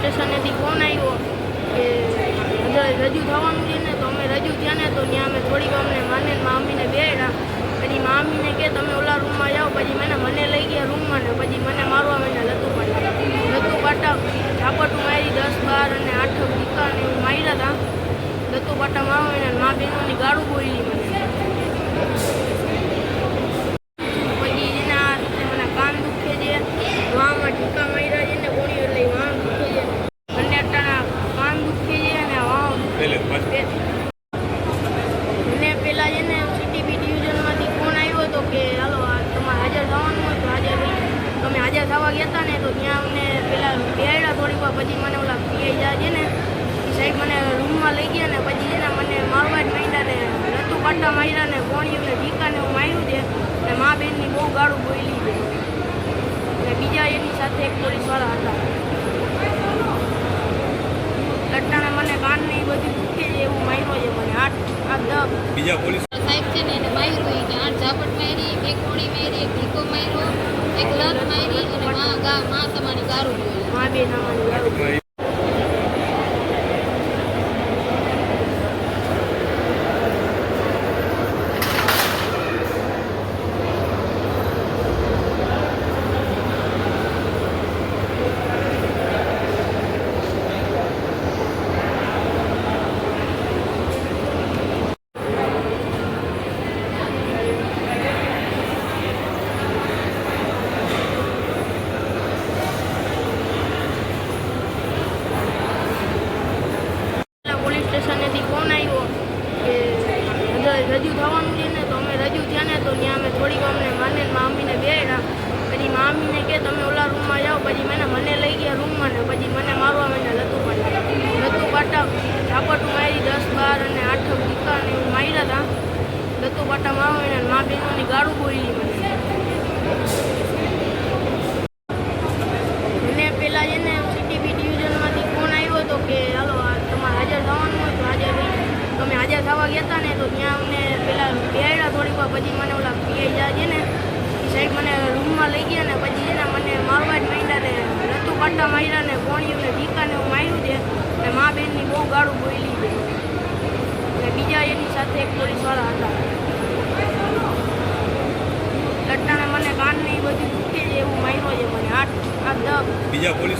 સ્ટેશનેથી phone આવ્યો કે રજૂ થવાનું છે ને, તો અમે રજૂ થયા ને, તો ત્યાં અમે થોડીક અમને માને મામીને બેડા પછી મામીને કે તમે ઓલા રૂમમાં જાઓ, પછી મને મને લઈ ગયા રૂમમાં ને, પછી મને મારવા મને લતું પાટા. લતું પાટા ઝાપટું મારી દસ, બાર અને આઠ દીકા ને એવું માર્યા હતા લતું પાટા મારવા મા બહેનોની ગાળું બોલી મને પછી એના હાથે મને કાન દુખે છે વાંમાં ટીકા માર્યા છે ને કોણી એટલે વાં દુખે છે બંને અટાણા કાન દુખે છે અને વાં પહેલે પાછું મને પેલા છે ને સીટીબી ડિવિઝનમાંથી ફોન આવ્યો હતો કે હાલો આ તમારે હાજર થવાનું હોય તો હાજર રહી તમે હાજર ગયા હતા ને તો ત્યાં અમને પેલા બેડા થોડીક વાર પછી મને ઓલા પીઆઈ જાય છે ને એ સાહેબ મને રૂમમાં લઈ ગયા ને પછી છે ને મને મારવા જ માંડ્યા ને લતું પાટા માર્યા ને કોણિયું ને ઢીકા ને એવું માર્યું છે ને મા બેનની બહુ ગાળું બોલી છે. ને બીજા એની સાથે એક પોલીસવાળા હતા. અટાણે મને કાન ને એ બધું દુખે છે એવું માર્યો છે મને આઠ આઠ દસ બીજા પોલીસ સાહેબ છે ને એને માર્યું કે આઠ ઝાપટ મારી એક કોણી મારી એક ઢીકો માર્યો એક લત મારી ગા માં તમારી ગારું જોઈએ મા બે નામાની ગાળું પેલા પોલીસ સ્ટેશનેથી ફોન આવ્યો કે હજુ રજૂ થવાનું છે રજૂ થયા ને તો ત્યાં અમે થોડીક અમને માને મામીને બેડા પછી મામીને કે તમે ઓલા રૂમમાં જાઓ, પછી મને મને લઈ ગયા રૂમમાં ને પછી મને મારવા મને લતું પાટા. લતું પાટા ઝાપટું મારી દસ, બાર અને આઠ દીકા ને એવું માર્યા હતા લતું પાટા મારવા મા બહેનોની ગાળું બોલી મને પેલા છે ને સીટીબી ડિવિઝનમાંથી ફોન આવ્યો હતો કે હાલો આ તમારે હાજર થવાનું હોય તો હાજર રહી હાજર ગયા હતા ને તો ત્યાં અમને પેલા બેહાડ્યા થોડીક વાર પછી મને ઓલા પીઆઈ જાય છે ને સાહેબ મને રૂમમાં લઈ ગયા ને પછી છે ને મને મારવા જ માંડ્યા ને લતું પાટા માર્યા ને કોણિયું ને ઢીકા ને એવું માર્યું છે ને મા બેનની બહુ ગાળું બોલી છે. ને બીજા એની સાથે એક પોલીસવાળા હતા. લટ્ટાણે મને કાન ને એ બધું દુખે છે એવું માર્યો છે મને, આઠ આઠ દસ બીજા પોલીસ